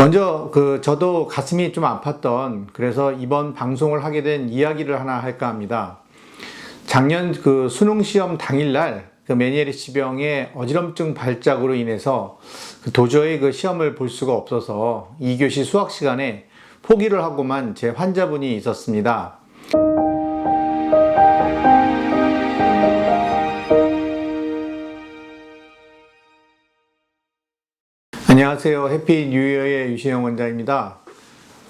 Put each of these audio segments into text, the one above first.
먼저 그 저도 가슴이 좀 아팠던 그래서 이번 방송을 하게 된 이야기를 하나 할까 합니다. 작년 그 수능 시험 당일날 그 메니에리치 병의 어지럼증 발작으로 인해서 그 도저히 그 시험을 볼 수가 없어서 2교시 수학 시간에 포기를 하고만 제 환자분이 있었습니다. 안녕하세요. 해피 뉴이어의 유시영 원장입니다.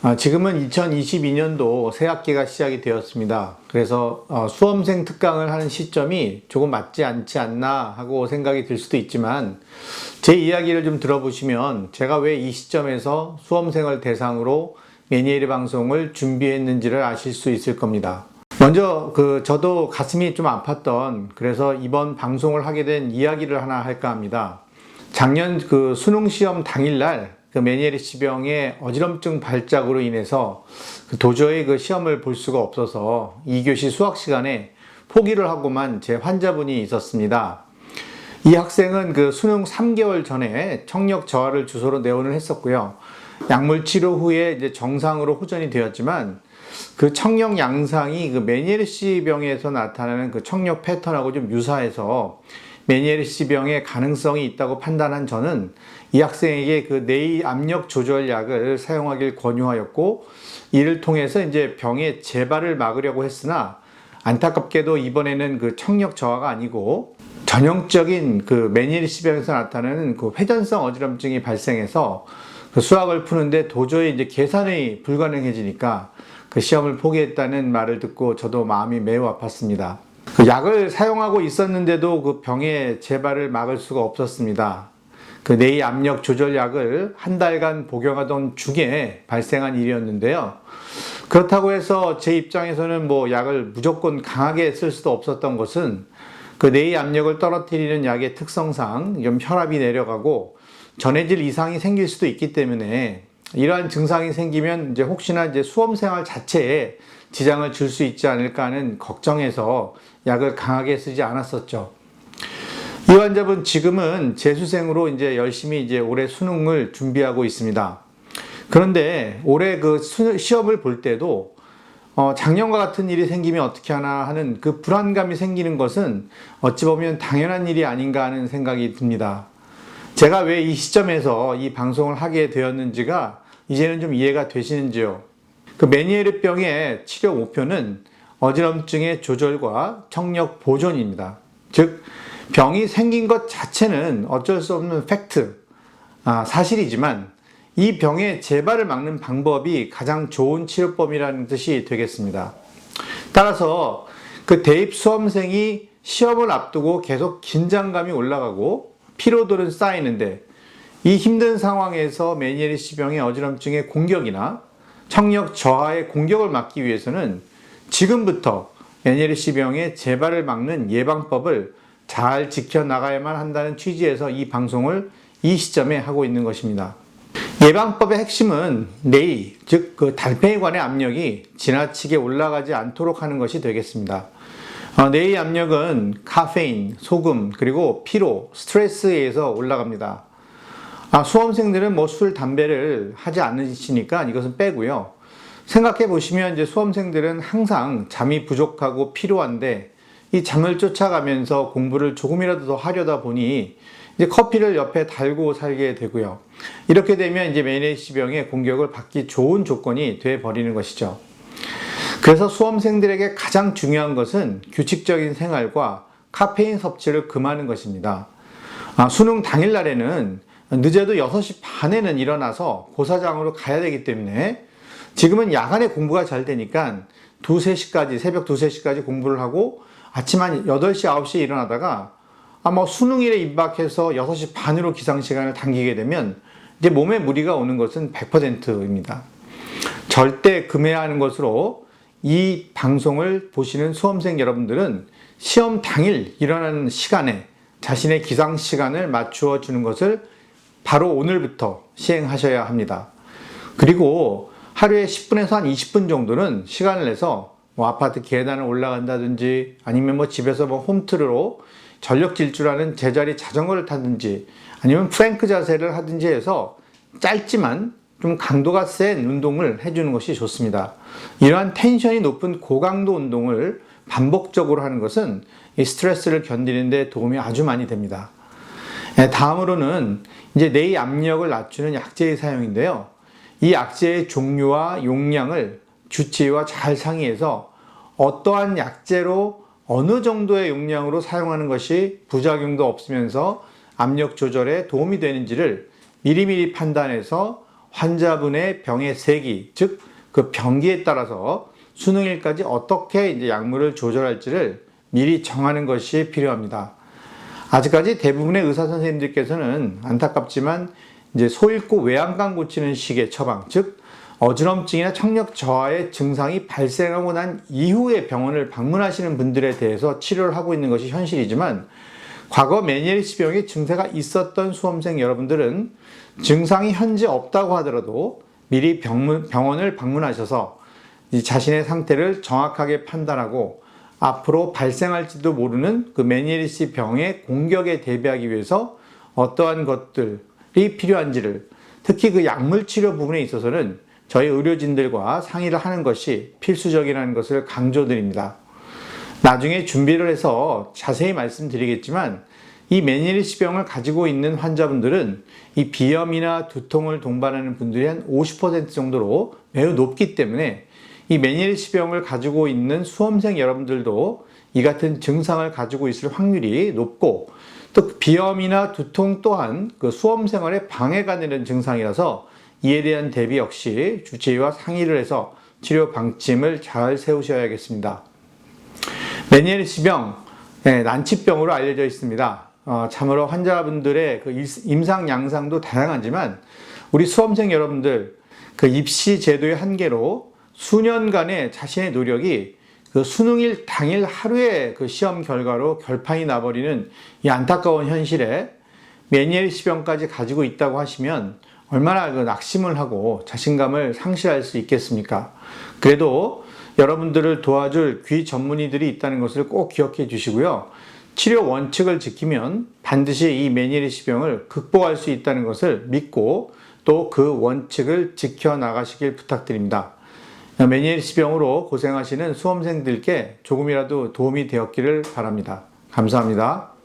아, 지금은 2022년도 새 학기가 시작이 되었습니다. 그래서 어, 수험생 특강을 하는 시점이 조금 맞지 않지 않나 하고 생각이 들 수도 있지만 제 이야기를 좀 들어보시면 제가 왜 이 시점에서 수험생을 대상으로 메니에리 방송을 준비했는지를 아실 수 있을 겁니다. 먼저 그 저도 가슴이 좀 아팠던 그래서 이번 방송을 하게 된 이야기를 하나 할까 합니다. 작년 그 수능 시험 당일날 그 메니에리치 병의 어지럼증 발작으로 인해서 그 도저히 그 시험을 볼 수가 없어서 2교시 수학 시간에 포기를 하고만 제 환자분이 있었습니다. 이 학생은 그 수능 3개월 전에 청력 저하를 주소로 내원을 했었고요. 약물 치료 후에 이제 정상으로 호전이 되었지만 그 청력 양상이 그 메니에르시 병에서 나타나는 그 청력 패턴하고 좀 유사해서 메니에르시 병의 가능성이 있다고 판단한 저는 이 학생에게 그 뇌의 압력 조절 약을 사용하길 권유하였고 이를 통해서 이제 병의 재발을 막으려고 했으나 안타깝게도 이번에는 그 청력 저하가 아니고 전형적인 그 메니에르시 병에서 나타나는 그 회전성 어지럼증이 발생해서 그 수학을 푸는데 도저히 이제 계산이 불가능해지니까 그 시험을 포기했다는 말을 듣고 저도 마음이 매우 아팠습니다. 그 약을 사용하고 있었는데도 그 병의 재발을 막을 수가 없었습니다. 그 뇌의 압력 조절약을 한 달간 복용하던 중에 발생한 일이었는데요. 그렇다고 해서 제 입장에서는 뭐 약을 무조건 강하게 쓸 수도 없었던 것은 그 뇌의 압력을 떨어뜨리는 약의 특성상 좀 혈압이 내려가고 전해질 이상이 생길 수도 있기 때문에 이러한 증상이 생기면 이제 혹시나 이제 수험 생활 자체에 지장을 줄 수 있지 않을까 하는 걱정에서 약을 강하게 쓰지 않았었죠. 이 환자분 지금은 재수생으로 이제 열심히 이제 올해 수능을 준비하고 있습니다. 그런데 올해 그 수- 시험을 볼 때도 어, 작년과 같은 일이 생기면 어떻게 하나 하는 그 불안감이 생기는 것은 어찌 보면 당연한 일이 아닌가 하는 생각이 듭니다. 제가 왜 이 시점에서 이 방송을 하게 되었는지가 이제는 좀 이해가 되시는지요? 그 메니에르 병의 치료 목표는 어지럼증의 조절과 청력 보존입니다. 즉 병이 생긴 것 자체는 어쩔 수 없는 팩트, 아, 사실이지만 이 병의 재발을 막는 방법이 가장 좋은 치료법이라는 뜻이 되겠습니다. 따라서 그 대입 수험생이 시험을 앞두고 계속 긴장감이 올라가고 피로도는 쌓이는데 이 힘든 상황에서 메니에리시 병의 어지럼증의 공격이나 청력 저하의 공격을 막기 위해서는 지금부터 메니에리시 병의 재발을 막는 예방법을 잘 지켜나가야만 한다는 취지에서 이 방송을 이 시점에 하고 있는 것입니다. 예방법의 핵심은 뇌, 즉그 달팽이관의 압력이 지나치게 올라가지 않도록 하는 것이 되겠습니다. 어, 뇌의 압력은 카페인, 소금, 그리고 피로, 스트레스에 의해서 올라갑니다. 아, 수험생들은 뭐 술, 담배를 하지 않으시니까 이것은 빼고요. 생각해 보시면 이제 수험생들은 항상 잠이 부족하고 피로한데 이 잠을 쫓아가면서 공부를 조금이라도 더 하려다 보니 이제 커피를 옆에 달고 살게 되고요. 이렇게 되면 이제 메니에시 병의 공격을 받기 좋은 조건이 돼 버리는 것이죠. 그래서 수험생들에게 가장 중요한 것은 규칙적인 생활과 카페인 섭취를 금하는 것입니다. 아, 수능 당일날에는 늦어도 6시 반에는 일어나서 고사장으로 가야 되기 때문에 지금은 야간에 공부가 잘 되니까 2, 3시까지, 새벽 2, 3시까지 공부를 하고 아침 한 8시, 9시에 일어나다가 아마 수능일에 임박해서 6시 반으로 기상시간을 당기게 되면 이제 몸에 무리가 오는 것은 100%입니다. 절대 금해야 하는 것으로 이 방송을 보시는 수험생 여러분들은 시험 당일 일어나는 시간에 자신의 기상 시간을 맞추어 주는 것을 바로 오늘부터 시행하셔야 합니다. 그리고 하루에 10분에서 한 20분 정도는 시간을 내서 뭐 아파트 계단을 올라간다든지 아니면 뭐 집에서 뭐 홈트로 전력 질주라는 제자리 자전거를 타든지 아니면 프랭크 자세를 하든지 해서 짧지만 좀 강도가 센 운동을 해주는 것이 좋습니다. 이러한 텐션이 높은 고강도 운동을 반복적으로 하는 것은 이 스트레스를 견디는 데 도움이 아주 많이 됩니다. 예, 다음으로는 이제 뇌의 압력을 낮추는 약제의 사용인데요. 이 약제의 종류와 용량을 주치의와 잘 상의해서 어떠한 약제로 어느 정도의 용량으로 사용하는 것이 부작용도 없으면서 압력 조절에 도움이 되는지를 미리미리 판단해서 환자분의 병의 세기, 즉 그 병기에 따라서 수능일까지 어떻게 이제 약물을 조절할지를 미리 정하는 것이 필요합니다. 아직까지 대부분의 의사 선생님들께서는 안타깝지만 이제 소 잃고 외양간 고치는 식의 처방, 즉 어지럼증이나 청력 저하의 증상이 발생하고 난 이후에 병원을 방문하시는 분들에 대해서 치료를 하고 있는 것이 현실이지만 과거 메니에리스 병의 증세가 있었던 수험생 여러분들은 증상이 현재 없다고 하더라도 미리 병원을 방문하셔서 이 자신의 상태를 정확하게 판단하고 앞으로 발생할지도 모르는 그 메니에리스 병의 공격에 대비하기 위해서 어떠한 것들이 필요한지를 특히 그 약물 치료 부분에 있어서는 저희 의료진들과 상의를 하는 것이 필수적이라는 것을 강조드립니다. 나중에 준비를 해서 자세히 말씀드리겠지만 이 메니리스 병을 가지고 있는 환자분들은 이 비염이나 두통을 동반하는 분들이 한 50% 정도로 매우 높기 때문에 이 메니리스 병을 가지고 있는 수험생 여러분들도 이 같은 증상을 가지고 있을 확률이 높고 또 비염이나 두통 또한 그 수험 생활에 방해가 되는 증상이라서 이에 대한 대비 역시 주치의와 상의를 해서 치료 방침을 잘 세우셔야겠습니다. 메니에리스병, 네, 난치병으로 알려져 있습니다. 어, 참으로 환자분들의 그 임상 양상도 다양하지만 우리 수험생 여러분들 그 입시 제도의 한계로 수년간의 자신의 노력이 그 수능일 당일 하루에 그 시험 결과로 결판이 나버리는 이 안타까운 현실에 메니에리스병까지 가지고 있다고 하시면 얼마나 그 낙심을 하고 자신감을 상실할 수 있겠습니까? 그래도 여러분들을 도와줄 귀 전문의들이 있다는 것을 꼭 기억해 주시고요. 치료 원칙을 지키면 반드시 이 메니에리스 병을 극복할 수 있다는 것을 믿고 또 그 원칙을 지켜 나가시길 부탁드립니다. 메니에리스 병으로 고생하시는 수험생들께 조금이라도 도움이 되었기를 바랍니다. 감사합니다.